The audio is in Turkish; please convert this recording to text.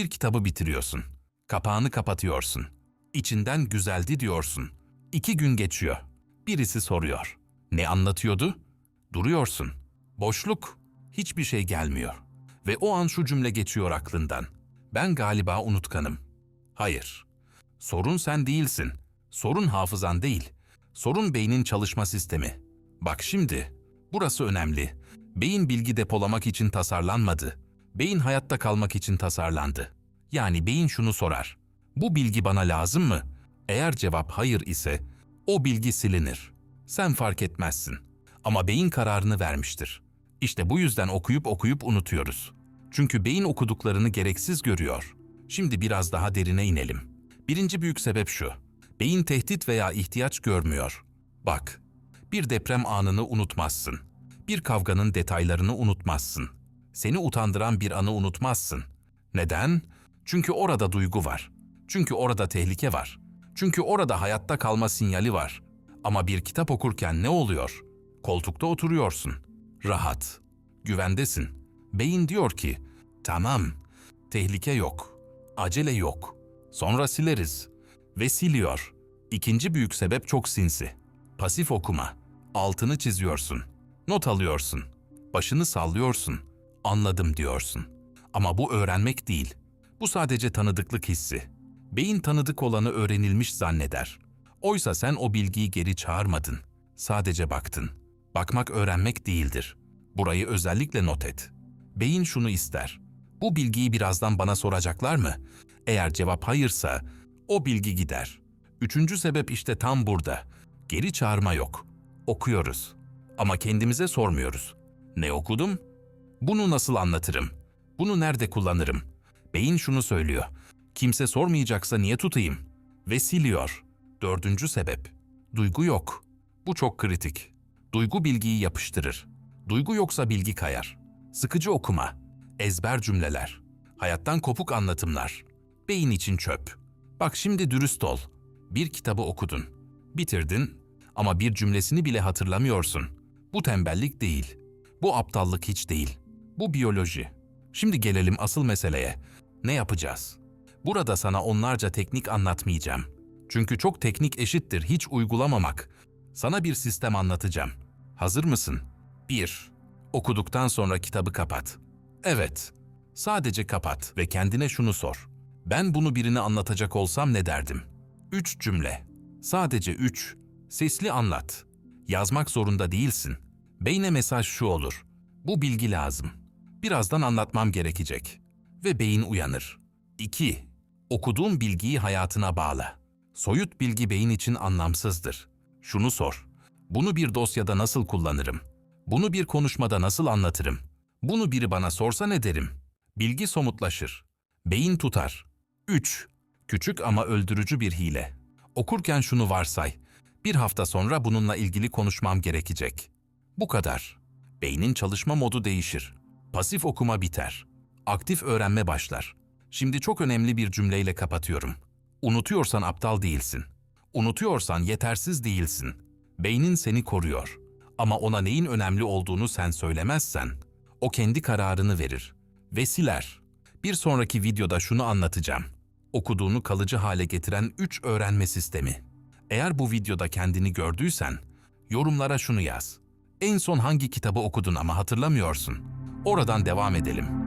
Bir kitabı bitiriyorsun. Kapağını kapatıyorsun. İçinden güzeldi diyorsun. İki gün geçiyor. Birisi soruyor. Ne anlatıyordu? Duruyorsun. Boşluk. Hiçbir şey gelmiyor. Ve o an şu cümle geçiyor aklından. Ben galiba unutkanım. Hayır. Sorun sen değilsin. Sorun hafızan değil. Sorun beynin çalışma sistemi. Bak şimdi, burası önemli. Beyin bilgi depolamak için tasarlanmadı. Beyin hayatta kalmak için tasarlandı. Yani beyin şunu sorar. Bu bilgi bana lazım mı? Eğer cevap hayır ise o bilgi silinir. Sen fark etmezsin. Ama beyin kararını vermiştir. İşte bu yüzden okuyup okuyup unutuyoruz. Çünkü beyin okuduklarını gereksiz görüyor. Şimdi biraz daha derine inelim. Birinci büyük sebep şu. Beyin tehdit veya ihtiyaç görmüyor. Bak, bir deprem anını unutmazsın. Bir kavganın detaylarını unutmazsın. Seni utandıran bir anı unutmazsın. Neden? Çünkü orada duygu var. Çünkü orada tehlike var. Çünkü orada hayatta kalma sinyali var. Ama bir kitap okurken ne oluyor? Koltukta oturuyorsun. Rahat. Güvendesin. Beyin diyor ki, tamam, tehlike yok, acele yok. Sonra sileriz. Ve siliyor. İkinci büyük sebep çok sinsi. Pasif okuma. Altını çiziyorsun. Not alıyorsun. Başını sallıyorsun. Anladım diyorsun. Ama bu öğrenmek değil. Bu sadece tanıdıklık hissi. Beyin tanıdık olanı öğrenilmiş zanneder. Oysa sen o bilgiyi geri çağırmadın. Sadece baktın. Bakmak öğrenmek değildir. Burayı özellikle not et. Beyin şunu ister. Bu bilgiyi birazdan bana soracaklar mı? Eğer cevap hayırsa o bilgi gider. Üçüncü sebep işte tam burada. Geri çağırma yok. Okuyoruz. Ama kendimize sormuyoruz. Ne okudum? Bunu nasıl anlatırım? Bunu nerede kullanırım? Beyin şunu söylüyor. Kimse sormayacaksa niye tutayım? Ve siliyor. Dördüncü sebep. Duygu yok. Bu çok kritik. Duygu bilgiyi yapıştırır. Duygu yoksa bilgi kayar. Sıkıcı okuma. Ezber cümleler. Hayattan kopuk anlatımlar. Beyin için çöp. Bak şimdi dürüst ol. Bir kitabı okudun. Bitirdin ama bir cümlesini bile hatırlamıyorsun. Bu tembellik değil. Bu aptallık hiç değil. Bu biyoloji. Şimdi gelelim asıl meseleye. Ne yapacağız? Burada sana onlarca teknik anlatmayacağım. Çünkü çok teknik eşittir hiç uygulamamak. Sana bir sistem anlatacağım. Hazır mısın? 1. Okuduktan sonra kitabı kapat. Evet. Sadece kapat ve kendine şunu sor. Ben bunu birine anlatacak olsam ne derdim? Üç cümle. Sadece üç. Sesli anlat. Yazmak zorunda değilsin. Beyne mesaj şu olur. Bu bilgi lazım. Birazdan anlatmam gerekecek. Ve beyin uyanır. 2. Okuduğun bilgiyi hayatına bağla. Soyut bilgi beyin için anlamsızdır. Şunu sor. Bunu bir dosyada nasıl kullanırım? Bunu bir konuşmada nasıl anlatırım? Bunu biri bana sorsa ne derim? Bilgi somutlaşır. Beyin tutar. 3. Küçük ama öldürücü bir hile. Okurken şunu varsay. Bir hafta sonra bununla ilgili konuşmam gerekecek. Bu kadar. Beynin çalışma modu değişir. Pasif okuma biter. Aktif öğrenme başlar. Şimdi çok önemli bir cümleyle kapatıyorum. Unutuyorsan aptal değilsin. Unutuyorsan yetersiz değilsin. Beynin seni koruyor. Ama ona neyin önemli olduğunu sen söylemezsen, o kendi kararını verir ve siler. Bir sonraki videoda şunu anlatacağım. Okuduğunu kalıcı hale getiren 3 öğrenme sistemi. Eğer bu videoda kendini gördüysen, yorumlara şunu yaz. En son hangi kitabı okudun ama hatırlamıyorsun? Oradan devam edelim.